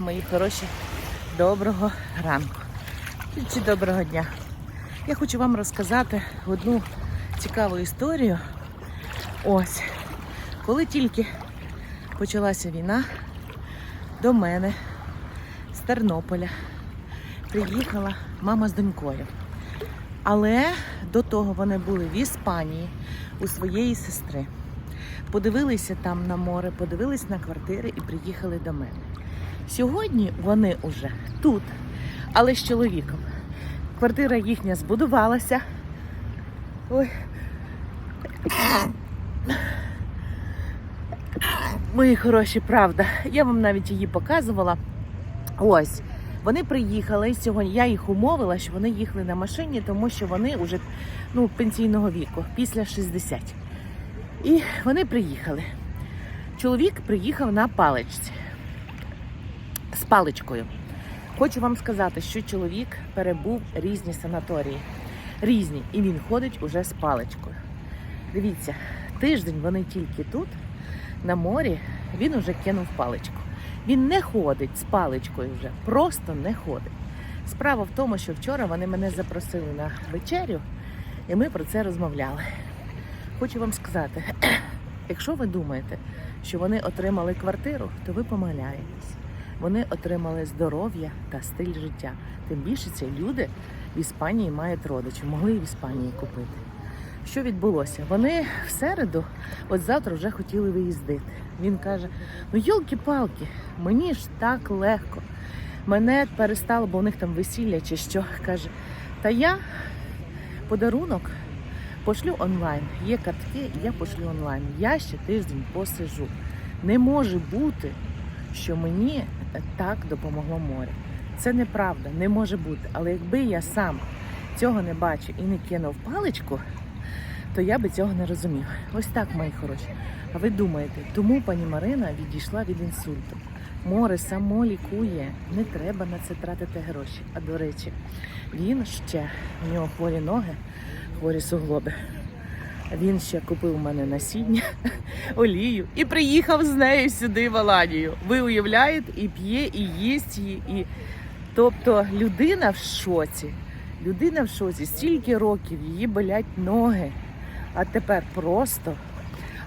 мої хороші, доброго ранку чи доброго дня. Я хочу вам розказати одну цікаву історію. Ось, коли тільки почалася війна, до мене з Тернополя приїхала мама з донькою. Але до того вони були в Іспанії у своєї сестри. Подивилися там на море, подивились на квартири і приїхали до мене. Сьогодні вони вже тут, але з чоловіком. Квартира їхня збудувалася. Ой. Мої хороші, правда. Я вам навіть її показувала. Ось. Вони приїхали сьогодні. Я їх умовила, що вони їхали на машині, тому що вони вже ну, пенсійного віку, після 60. І вони приїхали. Чоловік приїхав на паличці паличкою. Хочу вам сказати, що чоловік перебув різні санаторії. Різні. І він ходить уже з паличкою. Дивіться, тиждень вони тільки тут, на морі, він уже кинув паличку. Він не ходить з паличкою вже, просто не ходить. Справа в тому, що вчора вони мене запросили на вечерю, і ми про це розмовляли. Хочу вам сказати, якщо ви думаєте, що вони отримали квартиру, то ви помиляєтесь. Вони отримали здоров'я та стиль життя. Тим більше ці люди в Іспанії мають родичів, могли і в Іспанії купити. Що відбулося? Вони в середу, от завтра вже хотіли виїздити. Він каже: ну йолки-палки, мені ж так легко. Мене перестало, бо у них там весілля чи що. Каже, та я подарунок пошлю онлайн. Є картки, я пошлю онлайн. Я ще тиждень посижу. Не може бути, що мені так допомогло море. Це неправда, не може бути. Але якби я сам цього не бачив і не кинув паличку, то я би цього не розумів. Ось так, мої хороші. А ви думаєте, тому пані Марина відійшла від інсульту. Море само лікує, не треба на це тратити гроші. А до речі, він ще у нього хворі ноги, хворі суглоби. Він ще купив у мене насіння, олію і приїхав з нею сюди в Аланію. Ви уявляєте, і п'є, і їсть її. І... Тобто людина в шоці. Людина в шоці. Стільки років її болять ноги, а тепер просто.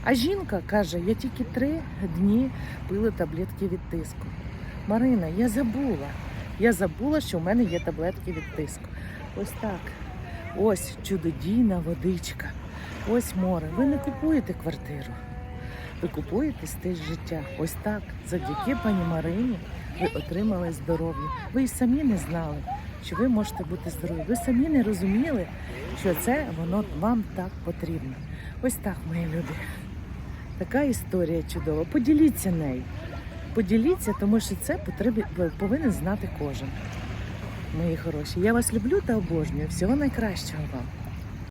А жінка каже: я тільки три дні пила таблетки від тиску. Марина, я забула. Я забула, що в мене є таблетки від тиску. Ось так. Ось чудодійна водичка. Ось море. Ви не купуєте квартиру. Ви купуєте стиль життя. Ось так. Завдяки пані Марині ви отримали здоров'я. Ви й самі не знали, що ви можете бути здорові. Ви самі не розуміли, що це воно вам так потрібно. Ось так, мої люди. Така історія чудова. Поділіться нею. Поділіться, тому що це потреби повинен знати кожен. Мої хороші. Я вас люблю та обожнюю. Всього найкращого вам.